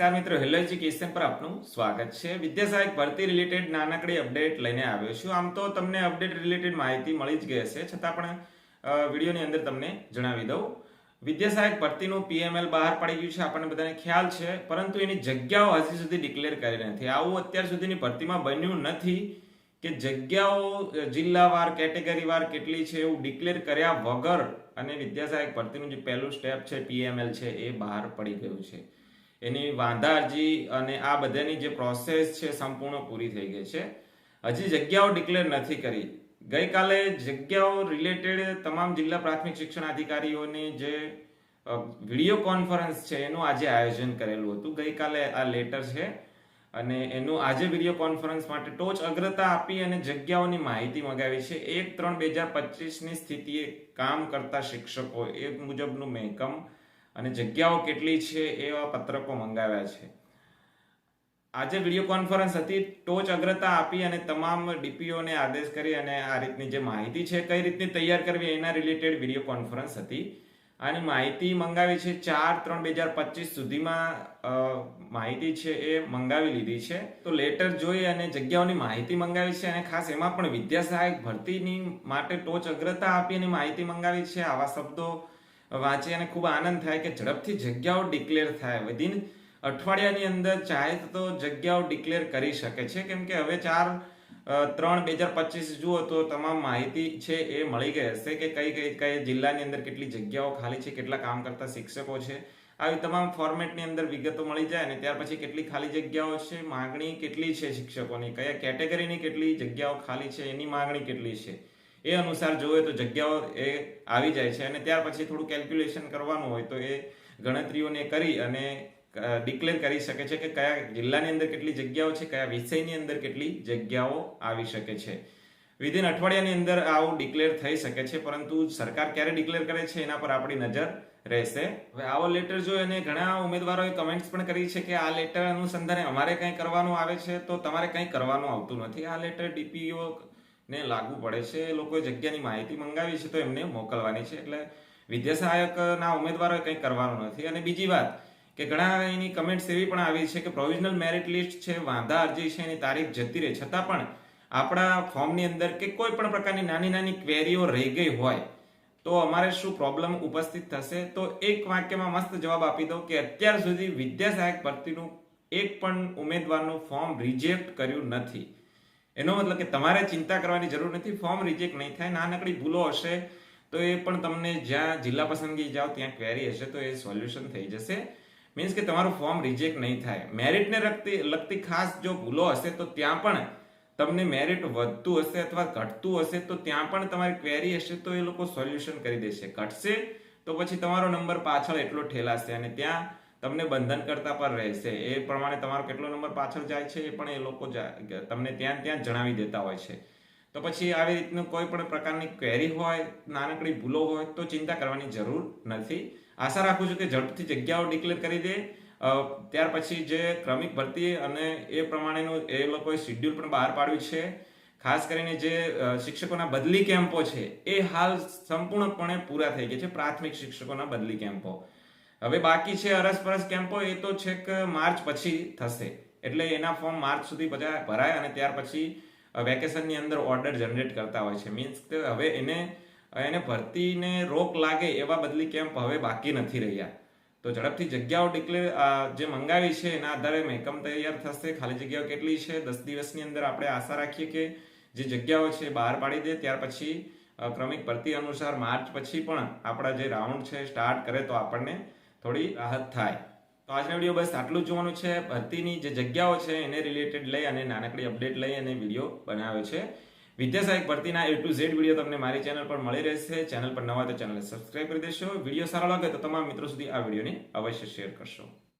નમસ્કાર મિત્રો, hello education પર આપનું સ્વાગત છે. વિદ્યાસહાયક ભરતી રિલેટેડ નાનકડી અપડેટ લઈને આવ્યો છું. આમ તો તમને અપડેટ રિલેટેડ માહિતી મળી જ ગઈ હશે, છતાં પણ વિડીયોની અંદર તમને જણાવી દઉં. વિદ્યાસહાયક ભરતીનું પીએમએલ બહાર પડી ગયું છે, આપણને બધાને ખ્યાલ છે, પરંતુ એની જગ્યાઓ હજી સુધી ડિક્લેર કરી નથી. આવું અત્યાર સુધીની ભરતીમાં બન્યું નથી કે જગ્યાઓ જિલ્લાવાર કેટેગરીવાર કેટલી છે એવું ડિક્લેર કર્યા વગર અને વિદ્યાસહાયક ભરતીનું જે પહેલું સ્ટેપ છે, પીએમએલ છે, એ બહાર પડી ગયું છે. એની વાંધા અરજી અને આ બધાની જે પ્રોસેસ છે સંપૂર્ણ પૂરી થઈ ગઈ છે. હજી જગ્યાઓ ડિક્લેર નથી કરી. ગઈકાલે જગ્યાઓ રિલેટેડ તમામ જિલ્લા પ્રાથમિક શિક્ષણ અધિકારીઓની જે વીડિયો કોન્ફરન્સ છે, એનું આજે આયોજન કરેલું હતું. ગઈકાલે આ લેટર છે અને એનું આજે વીડિયો કોન્ફરન્સ માટે ટોચ અગ્રતા આપી અને જગ્યાઓની માહિતી મગાવી છે. એક ત્રણ બે હજાર પચીસની સ્થિતિએ કામ કરતા શિક્ષકો, એ મુજબનું મહેકમ અને જગ્યાઓ કેટલી છે એવા પત્રકો મંગાવ્યા છે. આજે વીડિયો કોન્ફરન્સ હતી, ટોચ અગ્રતા આપી અને તમામ ડીપીઓને આદેશ કરી અને આ રીતની જે માહિતી છે, કઈ રીતની તૈયાર કરવી એના રિલેટેડ વીડિયો કોન્ફરન્સ હતી. અને માહિતી મંગાવી છે ચાર ત્રણ બે હજાર પચીસ સુધીમાં માહિતી છે એ મંગાવી લીધી છે. તો લેટર જોઈ અને જગ્યાઓની માહિતી મંગાવી છે અને ખાસ એમાં પણ વિદ્યા સહાયક ભરતીની માટે ટોચ અગ્રતા આપી અને માહિતી મંગાવી છે. આવા શબ્દો વાંચી અને ખૂબ આનંદ થાય કે ઝડપથી જગ્યાઓ ડિક્લેર થાય. વિધિન અઠવાડિયાની અંદર ચાહે તો જગ્યાઓ ડિક્લેર કરી શકે છે. કેમ કે હવે ચાર ત્રણ બે હજાર પચીસ જુઓ તો તમામ માહિતી છે એ મળી ગઈ હશે કે કઈ કઈ કઈ જિલ્લાની અંદર કેટલી જગ્યાઓ ખાલી છે, કેટલા કામ કરતા શિક્ષકો છે. આવી તમામ ફોર્મેટની અંદર વિગતો મળી જાય અને ત્યાર પછી કેટલી ખાલી જગ્યાઓ છે, માગણી કેટલી છે શિક્ષકોની, કયા કેટેગરીની કેટલી જગ્યાઓ ખાલી છે, એની માગણી કેટલી છે. એ અનુસાર જોઈએ તો જગ્યાઓ એ આવી જાય છે અને ત્યાર પછી થોડું કેલ્ક્યુલેશન કરવાનું હોય તો એ ગણતરીઓને કરી અને ડિક્લેર કરી શકે છે કે કયા જિલ્લાની અંદર કેટલી જગ્યાઓ છે, કયા વિષયની અંદર કેટલી જગ્યાઓ આવી શકે છે. વિધિન અઠવાડિયાની અંદર આવું ડિક્લેર થઈ શકે છે, પરંતુ સરકાર ક્યારે ડિક્લેર કરે છે એના પર આપણી નજર રહેશે. હવે આવો લેટર જોઈ અને ઘણા ઉમેદવારોએ કમેન્ટ્સ પણ કરી છે કે આ લેટર અનુસંધાને અમારે કંઈ કરવાનું આવે છે, તો તમારે કંઈ કરવાનું આવતું નથી. આ લેટર ડીપીઓ ને લાગુ પડે છે. એ લોકોએ જગ્યાની માહિતી મંગાવી છે તો એમને મોકલવાની છે. એટલે વિદ્યા સહાયકના ઉમેદવારોએ કંઈ કરવાનું નથી. અને બીજી વાત કે ઘણા એની કમેન્ટ્સ એવી પણ આવી છે કે પ્રોવિઝનલ મેરિટ લિસ્ટ છે, વાંધા અરજી છે, એની તારીખ જતી રહે. છતાં પણ આપણા ફોર્મની અંદર કે કોઈ પણ પ્રકારની નાની નાની ક્વેરીઓ રહી ગઈ હોય તો અમારે શું પ્રોબ્લેમ ઉપસ્થિત થશે? તો એક વાક્યમાં મસ્ત જવાબ આપી દઉં કે અત્યાર સુધી વિદ્યા સહાયક ભરતીનું એક પણ ઉમેદવારનું ફોર્મ રિજેક્ટ કર્યું નથી. એનો મતલબ કે તમારે ચિંતા કરવાની જરૂર નથી ફોર્મ રિજેક્ટ નહીં થાય, નાનકડી ભૂલો હશે, તો એ પણ તમને જ્યાં જિલ્લા પસંદગી જાઓ, ત્યાં ક્વેરી હશે, તો એ સોલ્યુશન થઈ જશે. મીન્સ કે તમારું ફોર્મ રિજેક્ટ નહીં થાય. મેરિટને લગતી લગતી ખાસ જો ભૂલો હશે, તો ત્યાં પણ તમને મેરિટ વધતું હશે અથવા ઘટતું હશે, તો ત્યાં પણ તમારી ક્વેરી હશે, તો એ લોકો સોલ્યુશન કરી દેશે. ઘટશે, તો પછી તમારો નંબર પાછળ એટલો ઠેલાશે અને ત્યાં તમને બંધન કરતા પર રહેશે. એ પ્રમાણે તમારો કેટલો નંબર પાછળ જાય છે એ પણ એ લોકો તમને ત્યાં ત્યાં જણાવી દેતા હોય છે. તો પછી આવી રીતનું કોઈ પણ પ્રકારની ક્વેરી હોય, નાનકડી ભૂલો હોય, તો ચિંતા કરવાની જરૂર નથી. આશા રાખું છું કે ઝડપથી જગ્યાઓ ડિક્લેર કરી દે. ત્યાર પછી જે ક્રમિક ભરતી અને એ પ્રમાણેનું એ લોકોએ શિડ્યુલ પણ બહાર પાડ્યું છે. ખાસ કરીને જે શિક્ષકોના બદલી કેમ્પો છે, એ હાલ સંપૂર્ણપણે પૂરા થઈ ગયા છે પ્રાથમિક શિક્ષકોના બદલી કેમ્પો. હવે બાકી છે અરસપરસ કેમ્પો, એ તો છેક માર્ચ પછી થશે. એટલે એના ફોર્મ માર્ચ સુધી બધા ભરાય અને ત્યાર પછી વેકેશનની અંદર ઓર્ડર જનરેટ કરતા હોય છે. મીન્સ કે હવે એને એને ભરતીને રોક લાગે એવા બદલી કેમ્પ હવે બાકી નથી રહ્યા. તો ઝડપથી જગ્યાઓ ડિક્લેર જે મંગાવી છે, એના આધારે મહેકમ તૈયાર થશે. ખાલી જગ્યાઓ કેટલી છે, દસ દિવસની અંદર આપણે આશા રાખીએ કે જે જગ્યાઓ છે બહાર પાડી દે. ત્યાર પછી ક્રમિક ભરતી અનુસાર માર્ચ પછી પણ આપણા જે રાઉન્ડ છે સ્ટાર્ટ કરે તો આપણને થોડી રાહત થાય. તો આજનો વીડિયો બસ આટલું જ જોવાનું છે. ભરતીની જે જગ્યાઓ છે એને રિલેટેડ લઈ અને નાનકડી અપડેટ લઈ અને વીડિયો બનાવ્યો છે. વિદ્યાસહાયક ભરતીના એ ટુ ઝેડ વીડિયો તમને મારી ચેનલ પર મળી રહેશે. ચેનલ પર નવા તો ચેનલ સબસ્ક્રાઇબ કરી દેશો. વીડિયો સારો લાગે તો તમામ મિત્રો સુધી આ વિડીયોને અવશ્ય શેર કરશો.